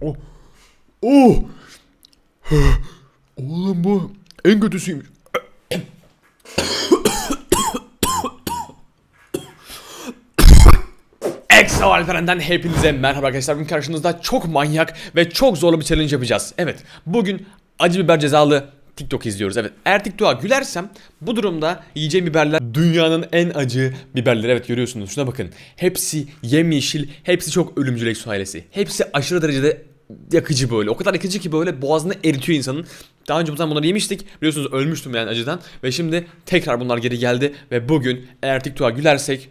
Oh. Oh. Oğlum bu en kötüsüymüş. Exo Alperen'den hepinize merhaba arkadaşlar. Bugün karşınızda çok manyak ve çok zorlu bir challenge yapacağız. Evet, bugün acı biber cezalı TikTok izliyoruz. Evet, eğer TikTok'a gülersem bu durumda yiyeceğim biberler dünyanın en acı biberleri. Evet görüyorsunuz şuna bakın. Hepsi yemyeşil, hepsi çok ölümcül Exo ailesi. Hepsi aşırı derecede yakıcı böyle. O kadar yakıcı ki böyle boğazını eritiyor insanın. Daha önce bundan bunları yemiştik. Biliyorsunuz ölmüştüm yani acıdan. Ve şimdi tekrar bunlar geri geldi. Ve bugün eğer TikTok'a gülersek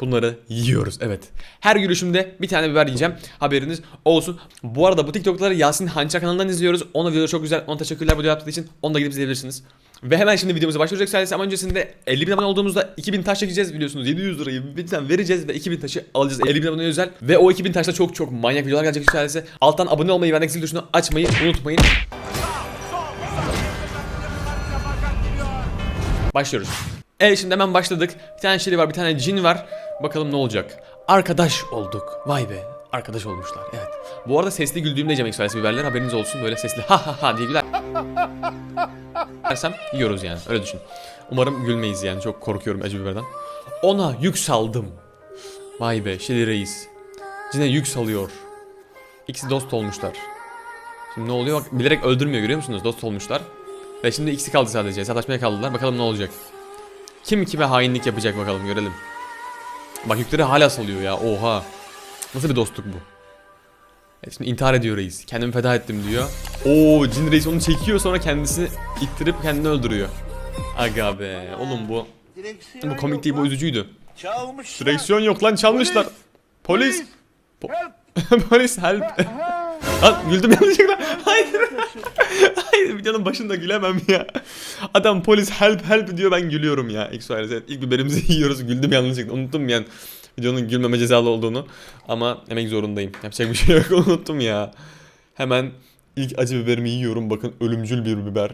Bunları yiyoruz evet. Her gülüşümde bir tane biber yiyeceğim. Haberiniz olsun. Bu arada bu TikTok'ları Yasin Hança kanalından izliyoruz. Onun videoları çok güzel. Ona teşekkürler bu video yaptığı için. Onu da gidip izleyebilirsiniz. Ve hemen şimdi videomuza başlayacak sadece ama öncesinde 50 bin abone olduğumuzda 2000 taş çekeceğiz biliyorsunuz 700 lirayı bizden vereceğiz ve 2000 taşı alacağız 50 bin abone özel ve o 2000 taşta çok çok manyak videolar gelecek sadece alttan abone olmayı ve zil tuşunu açmayı unutmayın Başlıyoruz. Evet şimdi hemen başladık. Bir tane şeri var, bir tane cin var. Bakalım ne olacak. Arkadaş olduk. Vay be. Arkadaş olmuşlar. Evet. Bu arada sesli güldüğümde yiyeceğim ekstralesi biberler. Haberiniz olsun. Böyle sesli ha ha ha diye güler. Dersem yiyoruz yani. Öyle düşün. Umarım gülmeyiz yani. Çok korkuyorum acı biberden. Ona yük saldım. Vay be. Şeli reis. Cine yük salıyor. İkisi dost olmuşlar. Şimdi ne oluyor? Bilerek öldürmüyor görüyor musunuz? Dost olmuşlar. Ve şimdi ikisi kaldı sadece. Hesaplaşmaya kaldılar. Bakalım ne olacak. Kim kime hainlik yapacak bakalım görelim. Bak yükleri hala salıyor ya oha. Nasıl bir dostluk bu? Evet, şimdi intihar ediyor reis. Kendimi feda ettim diyor. Oo cin reis onu çekiyor sonra kendisini ittirip kendini öldürüyor. Aga be oğlum bu bu komik değil bu üzücüydü. Çalmışlar. Direksiyon yok lan çalmışlar. Polis. Po- Polis help. Lan güldüm yanlışlıkla. Hayır. Hayır videonun başında gülemem ya. Adam polis help help diyor ben gülüyorum ya. Evet ilk biberimizi yiyoruz güldüm yanlışlıkla unuttum yani videonun gülmeme cezalı olduğunu. Ama emek zorundayım. Yapacak bir şey yok unuttum ya. Hemen ilk acı biberimi yiyorum bakın ölümcül bir biber.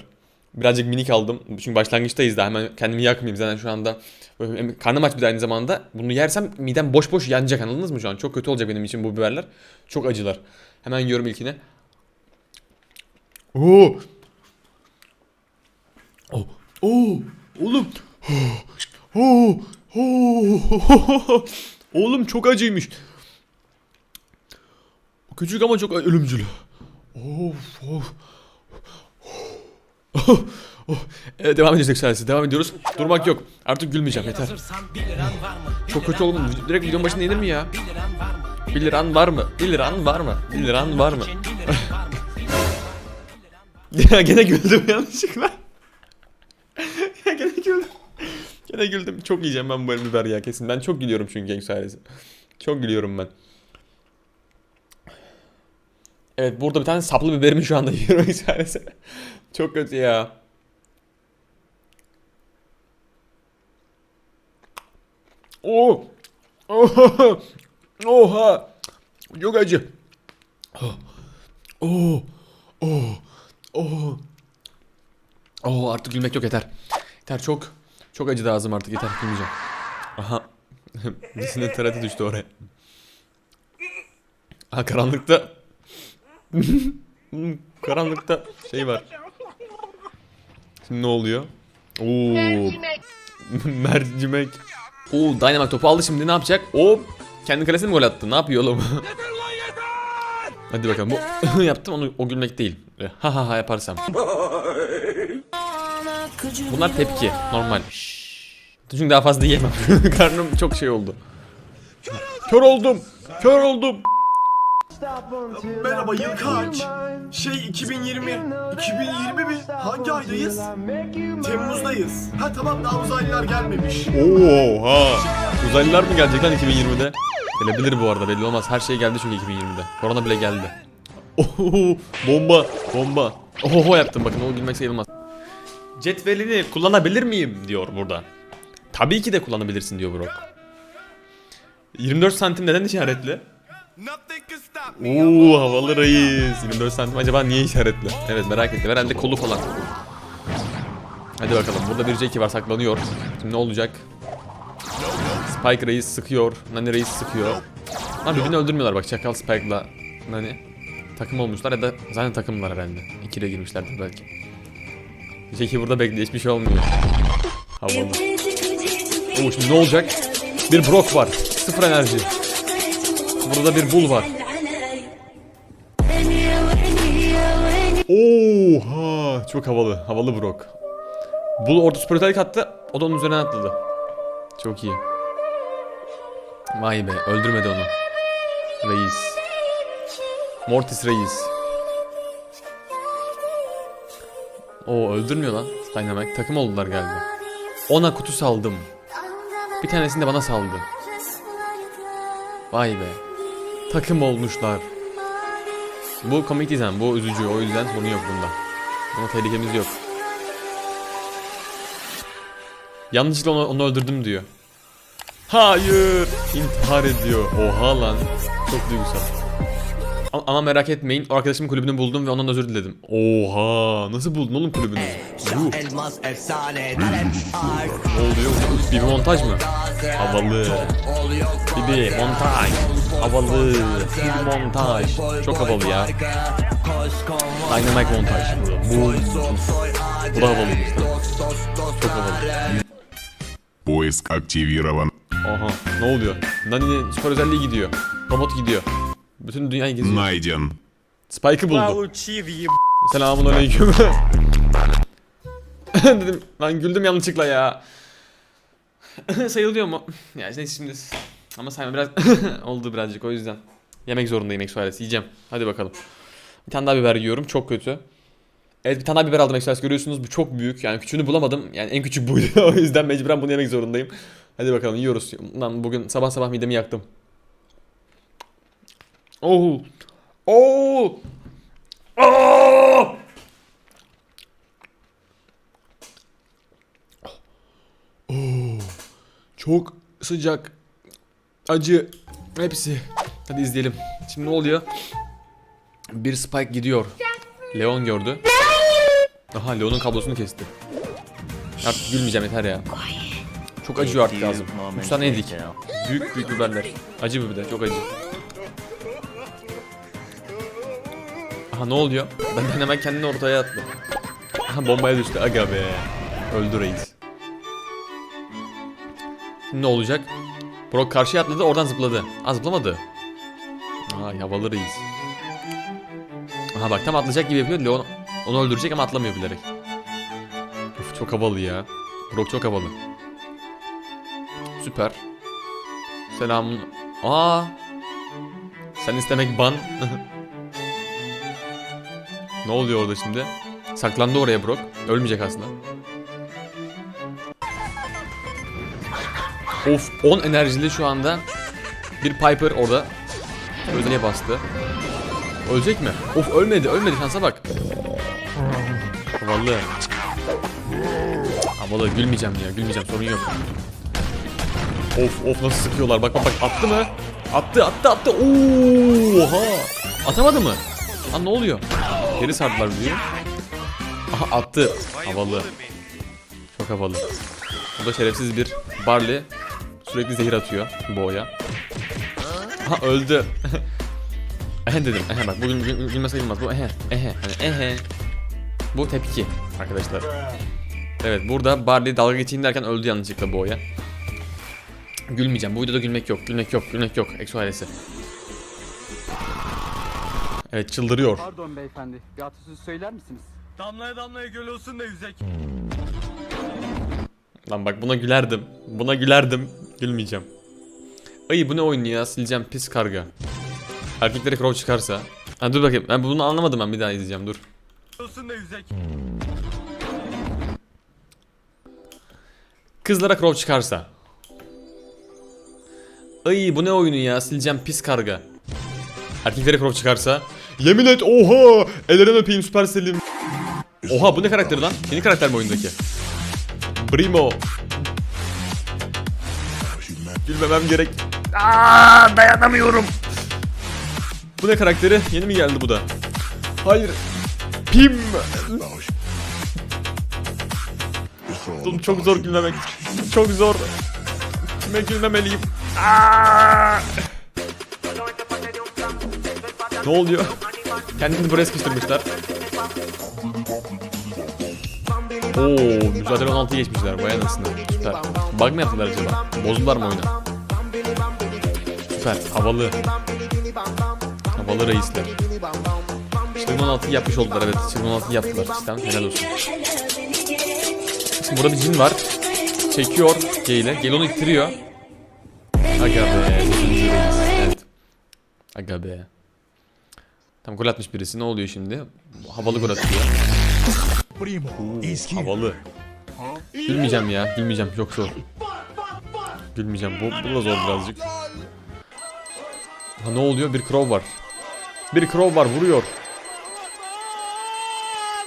Birazcık minik aldım. Çünkü başlangıçtayız da hemen kendimi yakmayayım zaten şu anda. Karnım aç bir de aynı zamanda. Bunu yersem midem boş boş yanacak anladınız mı şu an? Çok kötü olacak benim için bu biberler. Çok acılar. Hemen yiyorum ilkini. Oo. Oh. Oo. Oğlum. Oo. Oo. Oğlum çok acıymış. Küçük ama çok ölümcül. Of of. Oh, oh. Evet, devam edeceğiz eksersiz. Devam ediyoruz. Durmak yok. Artık gülmeyeceğim yeter. Çok kötü oldum. Direkt videonun başında yenir mi ya? 1 liran var mı? 1 liran var mı? 1 liran var mı? ya gene güldüm yanlışlıkla. ya gene güldüm. Gene güldüm. Çok yiyeceğim ben bu biber ya kesin. Ben çok gülüyorum çünkü genç ailesi. Çok gülüyorum ben. Evet burada bir tane saplı biberimi şu anda yiyorum ailesi. Çok kötü ya. Oh. Oha. Çok acı. Oh. Oh. Oh. Oh. Oh artık gülmek yok yeter. Yeter çok. Çok acıdı ağzım artık yeter gülmeyeceğim. Aha. Birisinin taratı düştü oraya. Ha karanlıkta. karanlıkta şey var. Şimdi ne oluyor? Oo. Mercimek. Oo Dynamite topu aldı şimdi ne yapacak? O kendi kalesine mi gol attı? Ne yapıyor oğlum? Hadi bakalım. Bu yaptım onu o gülmek değil. Ha ha ha yaparsam. Bunlar tepki. Normal. Çünkü daha fazla yiyemem. Karnım çok şey oldu. Kör oldum. Kör oldum. Merhaba yıl kaç? Şey 2020. 2020 mi? Hangi aydayız? Temmuz'dayız. Ha tamam daha uzaylılar gelmemiş. Oha. Uzaylılar mı gelecek lan 2020'de? Gelebilir bu arada belli olmaz. Her şey geldi çünkü 2020'de. Korona bile geldi. Oho, bomba, bomba. Oho yaptım bakın o gülmek sayılmaz. Cetvelini kullanabilir miyim diyor burada. Tabii ki de kullanabilirsin diyor Brock. 24 santim neden işaretli? Oo havalı reis. 24 santim acaba niye işaretli? Evet merak ettim. Herhalde kolu falan. Hadi bakalım. Burada bir Jackie var saklanıyor. Şimdi ne olacak? Spike reis sıkıyor. Nani reis sıkıyor. Lan birbirini öldürmüyorlar bak Çakal Spike'la Nani. takım olmuşlar ya da zaten takımlar herhalde. İkiliye girmişlerdir belki. Jackie burada bekliyor hiçbir şey olmuyor. Havalı. Oo şimdi ne olacak? Bir Brock var. Sıfır enerji. Burada bir Bull var. Oha çok havalı. Havalı Brock. Bull orada süper attı. O da onun üzerine atladı. Çok iyi. Vay be öldürmedi onu. Reis. Mortis Reis. O öldürmüyor lan Dynamite. Takım oldular galiba. Ona kutu saldım. Bir tanesini de bana saldı. Vay be. Takım olmuşlar. Bu komik değil zaten, Bu üzücü. O yüzden sorun yok bunda. Buna tehlikemiz yok. Yanlışlıkla onu, onu öldürdüm diyor. Hayır. İntihar ediyor. Oha lan. Çok duygusal. Ama, ama merak etmeyin. O arkadaşımın kulübünü buldum ve ondan özür diledim. Oha. Nasıl buldun oğlum kulübünü? Yuh. Elmas efsane talep ark Ne oluyor? Bir montaj mı? Havalı. oluyor Bibi montaj. Havalı. Bir montaj. Çok havalı ya. Koş konvoy Dynamite montaj. Bu. Bu da havalıymış. Çok havalı. Поиск активирован. Aha. Ne oluyor? Nani spor özelliği gidiyor. Robot gidiyor. Bütün dünyayı geziyor. Найден. Spike'ı buldu. Selamun aleyküm. Dedim ben güldüm yanlışlıkla ya. Sayılıyor mu? Ya işte şimdi ama sayma biraz oldu birazcık o yüzden. Yemek zorundayım eksualesi yiyeceğim. Hadi bakalım. Bir tane daha biber yiyorum çok kötü. Evet bir tane daha biber aldım eksualesi görüyorsunuz bu çok büyük yani küçüğünü bulamadım yani en küçük buydu o yüzden mecburen bunu yemek zorundayım. Hadi bakalım yiyoruz. Lan bugün sabah sabah midemi yaktım. Oh. Oh. Oh! Oh, çok sıcak, acı, hepsi. Hadi izleyelim. Şimdi ne oluyor? Bir Spike gidiyor. Leon gördü. Aha Leon'un kablosunu kesti. Artık gülmeyeceğim yeter ya. Çok acıyor artık lazım. 3 tane yedik. Büyük büyük biberler. Acı bir de çok acı. Aha ne oluyor? Ben hemen kendini ortaya attım. Aha bombaya düştü. Aga be. Öldü reis. Şimdi ne olacak? Brock karşıya atladı oradan zıpladı. Aa zıplamadı. Ay havalı reis. Aha bak tam atlayacak gibi yapıyor. Leon onu öldürecek ama atlamıyor bilerek. Uf çok havalı ya. Brock çok havalı. Süper. Selamun. Aa. Sen istemek ban. ne oluyor orada şimdi? Saklandı oraya Brock. Ölmeyecek aslında. Of 10 enerjili şu anda. Bir Piper orada. Özelliğe bastı. Ölecek mi? Of ölmedi ölmedi şansa bak. Havalı. Havalı gülmeyeceğim ya gülmeyeceğim sorun yok. Of of nasıl sıkıyorlar bak bak bak attı mı? Attı attı attı. Oha. Atamadı mı? Lan ne oluyor? Geri sardılar diyor. Aha attı. Havalı. Çok havalı. Bu da şerefsiz bir Barley. Sürekli zehir atıyor boğaya. Aha öldü. ehe dedim. Ehe bak bugün gül, gülme sayılmaz. Bu ehe. Ehe. Hani ehe. Bu tepki arkadaşlar. Evet burada Barley dalga geçeyim derken öldü yanlışlıkla boğaya. Gülmeyeceğim. Bu videoda gülmek yok. Gülmek yok. Gülmek yok. Exo ailesi. Evet çıldırıyor. Pardon beyefendi, bir atasözü söyler misiniz? Damlaya damlaya göl olsun da yüzek. Lan bak buna gülerdim. Buna gülerdim. Gülmeyeceğim. Ay bu ne oyun ya? Sileceğim pis karga. Erkeklere crow çıkarsa. Ha dur bakayım. Ben bunu anlamadım ben bir daha izleyeceğim dur. Olsun da yüzek. Kızlara crow çıkarsa. Ay bu ne oyunu ya? Sileceğim pis karga. Erkeklere crow çıkarsa. Yemin et oha! Ellerinden öpeyim süper Selim. Oha bu ne karakteri lan? Yeni karakter mi oyundaki? Primo. Gülmemem gerek. Aa, dayanamıyorum. Bu ne karakteri? Yeni mi geldi bu da? Hayır. Pim. Oğlum çok zor gülmemek. Çok zor. Kime gülmemeliyim? Aa! Ne oluyor? Kendini buraya sıkıştırmışlar. Oo, mücadele 16 geçmişler. Vay anasını. Süper. Bug mı yaptılar acaba? Bozdular mı oyunu? Süper. Havalı. Havalı reisler. Çılgın 16 yapmış oldular evet. Çılgın 16 yaptılar. Sistem helal olsun. Şimdi burada bir cin var. Çekiyor G ile. Gel onu ittiriyor. Aga be. reis. Evet. Aga be. Tam gol atmış birisi. Ne oluyor şimdi? Havalı gol atıyor. Oo, havalı. Gülmeyeceğim ya. Gülmeyeceğim. Çok zor. Gülmeyeceğim. Bu, bu da zor birazcık. Ha, ne oluyor? Bir crow var. Bir crow var. Vuruyor.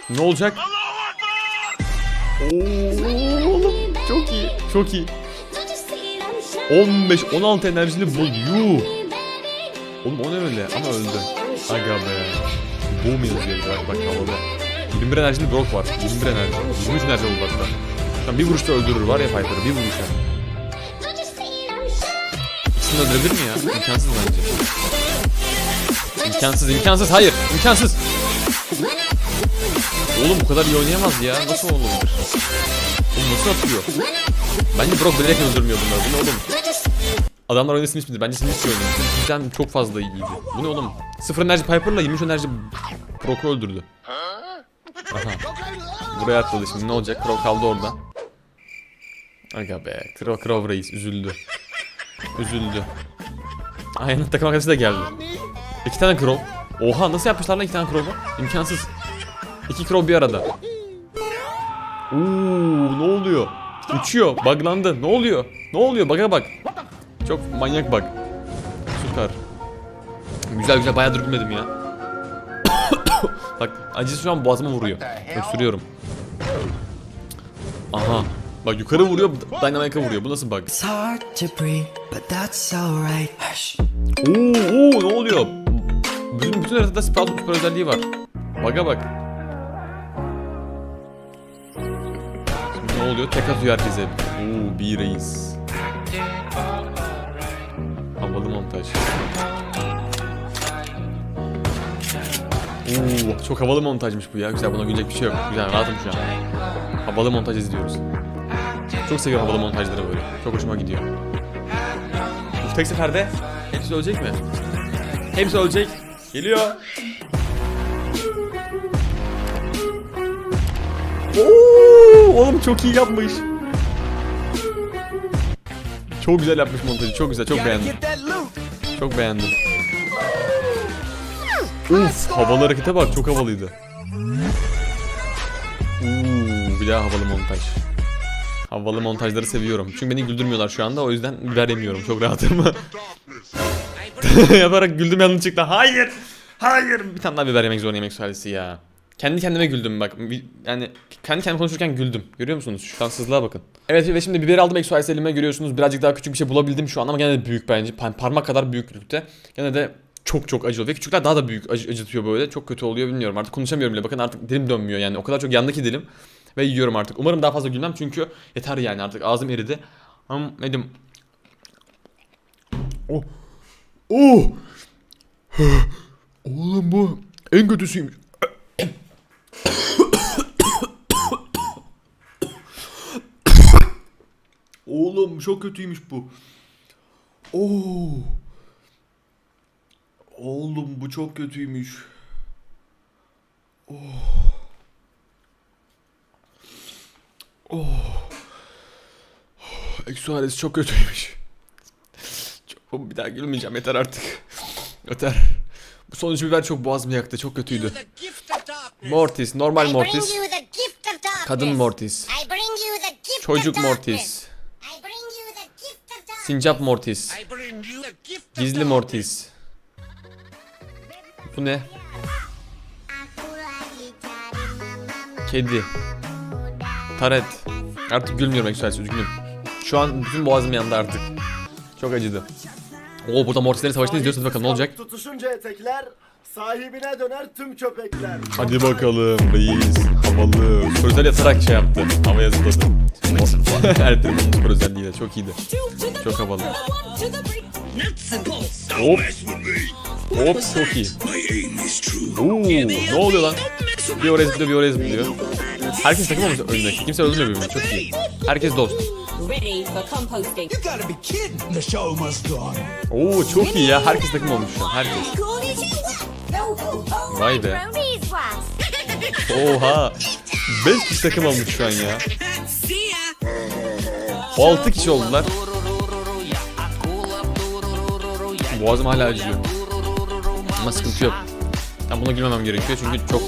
Ne olacak? Oo, oğlum çok iyi. Çok iyi. 15 16 enerjili bu. Yuh. Oğlum o ne öyle? Ama öldü. Aga be. Boom yazıyor bak bak havada. 21 enerjili Brock var. 21 enerji. 23 enerji oldu hatta. Tam bir vuruşta öldürür var ya Piper'ı. Bir vuruşa. İkisini öldürebilir mi ya? İmkansız bence. İmkansız, imkansız. Hayır, imkansız. Oğlum bu kadar iyi oynayamaz ya. Nasıl olabilir? Oğlum nasıl atıyor? Bence Brock bilerek öldürmüyor bunları. Bu oğlum? Adamlar oyunu Smith midir? Bence Smith oynuyor. Bizden çok fazla iyiydi. Bu ne oğlum? Sıfır enerji Piper'la 23 enerji Brock'u öldürdü. Aha. Buraya atladı şimdi ne olacak? Crow kaldı orada. Aga be. Crow, Crow reis üzüldü. Üzüldü. Aynen takım arkadaşı da geldi. İki tane Crow. Oha nasıl yapmışlar lan iki tane Crow'u? İmkansız. İki Crow bir arada. Oo ne oluyor? Uçuyor. Buglandı. Ne oluyor? Ne oluyor? Bug'a bak. Çok manyak bug. Süper. Güzel güzel bayağı dürtmedim ya. Bak acısı şu an boğazıma vuruyor. Öksürüyorum. Aha. Bak yukarı vuruyor, Dynamite'a vuruyor. Bu nasıl bug? Oo ne oluyor? Bütün, bütün haritada Sprout süper özelliği var. Bug'a bak. Şimdi ne oluyor? Tek atıyor herkese. Oo bir reis. Montaj. Oo çok havalı montajmış bu ya. Güzel buna gülecek bir şey yok. Güzel rahatım şu an. Havalı montaj izliyoruz. Çok seviyorum havalı montajları böyle. Çok hoşuma gidiyor. Bu tek seferde hepsi ölecek mi? Hepsi ölecek. Geliyor. Oo, oğlum çok iyi yapmış. Çok güzel yapmış montajı. Çok güzel. Çok beğendim. Çok beğendim. Uf, havalı harekete bak. Çok havalıydı. Uuu, bir daha havalı montaj. Havalı montajları seviyorum. Çünkü beni güldürmüyorlar şu anda. O yüzden biber yemiyorum. Çok rahatım. Yaparak güldüm yanlış çıktı. Hayır. Hayır. Bir tane daha biber yemek zorundayım eksualisi ya. Kendi kendime güldüm bak. Yani kendi kendime konuşurken güldüm. Görüyor musunuz? Şu şanssızlığa bakın. Evet ve şimdi biberi aldım eksualisi elime görüyorsunuz. Birazcık daha küçük bir şey bulabildim şu an ama gene de büyük bence. Pa- parmak kadar büyüklükte. Gene de çok çok acı oluyor. Ve küçükler daha da büyük acı- acıtıyor böyle. Çok kötü oluyor bilmiyorum. Artık konuşamıyorum bile. Bakın artık dilim dönmüyor yani. O kadar çok yandaki dilim. Ve yiyorum artık. Umarım daha fazla gülmem çünkü yeter yani artık. Ağzım eridi. Ama yedim. Oh. Oh. Oğlum bu en kötüsüymüş. Oğlum çok kötüymüş bu. Oo. Oğlum bu çok kötüymüş. Oh. Oh. Eksuales çok kötüymüş. Çok, bir daha gülmeyeceğim yeter artık. Yeter. Bu sonuç biber çok boğazımı yaktı. Çok kötüydü. Mortis, normal Mortis. Kadın Mortis. Çocuk Mortis. Sincap Mortis. Gizli Mortis. Bu ne? Kedi. Taret. Artık gülmüyorum Excelsior üzgünüm. Şu an bütün boğazım yandı artık. Çok acıdı. Oo burada Mortislerin savaşını izliyorsunuz bakalım ne olacak? Tutuşunca etekler, sahibine döner tüm köpekler. Hadi bakalım reis. Havalı. Özel yatarak şey yaptı. Havaya zıpladı. Her türlü süper özelliğiyle çok iyiydi. Çok havalı. Hop. Hop çok iyi. Oo, ne oluyor lan? Bir oraya zıplıyor bir oraya zıplıyor. Herkes takım olmuş önündeki. Kimse öldürmüyor birbirini. Çok iyi. Herkes dost. Oo çok iyi ya. Herkes takım olmuş şu an. Herkes. Vay be. Oha. 5 kişi takım olmuş şu an ya. 6 kişi oldular. Boğazım hala acıyor. Ama sıkıntı yok. Ben buna gülmemem gerekiyor çünkü çok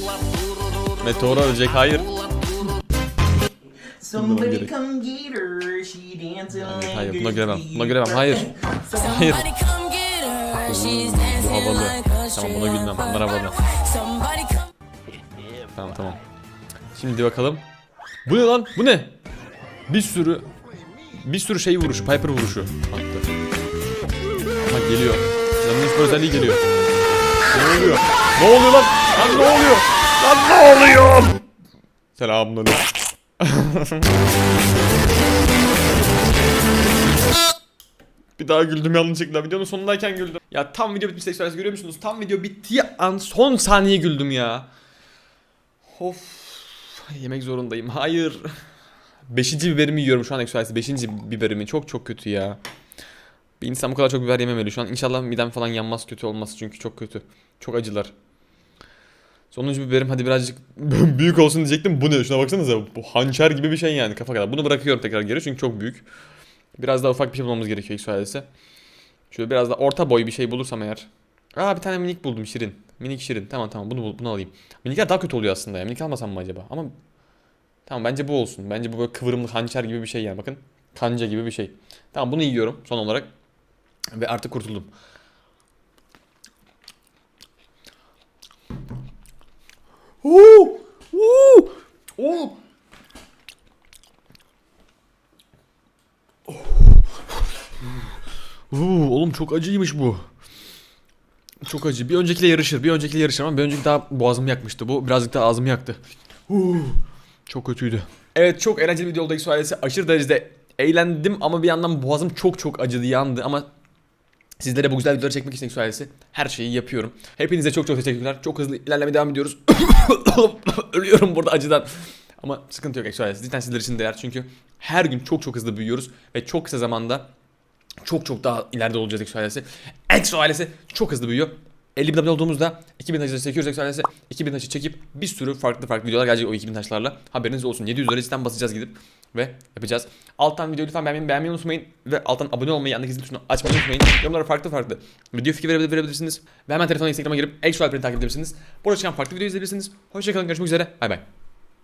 meteora ölecek. Hayır. Somebody gerek. come get her. She dancing Hayır, like hayır buna giremem. Buna giremem. Hayır. Hayır. Bu havalı. Tamam buna gülmem. Bunlar havalı. Tamam tamam. Şimdi bakalım. Bu ne lan? Bu ne? Bir sürü bir sürü şey vuruşu, Piper vuruşu attı. Ama geliyor. Canının hiçbir özelliği geliyor. Ne oluyor? Ne oluyor lan? Lan ne oluyor? Lan ne oluyor? Selamünaleyküm. Bir daha güldüm yanlışlıkla. Videonun sonundayken güldüm. Ya tam video bitmiş seksualiz görüyor musunuz? Tam video bittiği an son saniye güldüm ya. Of. Yemek zorundayım. Hayır. Beşinci biberimi yiyorum şu an eksualisi. Beşinci biberimi. Çok çok kötü ya. Bir insan bu kadar çok biber yememeli. Şu an inşallah midem falan yanmaz kötü olmaz. Çünkü çok kötü. Çok acılar. Sonuncu biberim hadi birazcık büyük olsun diyecektim. Bu ne? Şuna baksanıza. Bu hançer gibi bir şey yani kafa kadar. Bunu bırakıyorum tekrar geri çünkü çok büyük. Biraz daha ufak bir şey bulmamız gerekiyor eksualisi. Şöyle biraz daha orta boy bir şey bulursam eğer. Aa bir tane minik buldum şirin. Minik şirin. Tamam tamam bunu bunu alayım. Minikler daha kötü oluyor aslında ya. Minik almasam mı acaba? Ama tamam bence bu olsun. Bence bu böyle kıvrımlı hançer gibi bir şey yani bakın. Kanca gibi bir şey. Tamam bunu yiyorum son olarak. Ve artık kurtuldum. Oo! Oo! Oo! Oo, oğlum çok acıymış bu. Çok acı. Bir öncekiyle yarışır. Bir öncekiyle yarışır ama bir önceki daha boğazımı yakmıştı. Bu birazcık daha ağzımı yaktı. Huu, çok kötüydü. Evet çok eğlenceli bir video oldu ailesi. Aşırı derecede eğlendim ama bir yandan boğazım çok çok acıdı yandı ama Sizlere bu güzel videoları çekmek için ailesi her şeyi yapıyorum. Hepinize çok çok teşekkürler. Çok hızlı ilerlemeye devam ediyoruz. Ölüyorum burada acıdan. Ama sıkıntı yok Exo ailesi. Cidden sizler için değer çünkü her gün çok çok hızlı büyüyoruz ve çok kısa zamanda çok çok daha ileride olacağız Exo ailesi. Ailesi çok hızlı büyüyor. 50 bin abone olduğumuzda 2000 taşı çekiyoruz Exo ailesi. 2000 taşı çekip bir sürü farklı farklı videolar gelecek o 2000 taşlarla. Haberiniz olsun. 700 lira basacağız gidip ve yapacağız. Alttan videoyu lütfen beğenmeyi, beğenmeyi unutmayın. Ve alttan abone olmayı, yandaki zil tuşunu açmayı unutmayın. Yorumlara farklı farklı video fikir verebilir, verebilirsiniz. Ve hemen telefona Instagram'a girip Exo Alper'i takip edebilirsiniz. Burada çıkan farklı video izleyebilirsiniz. Hoşçakalın, görüşmek üzere. Bay bay.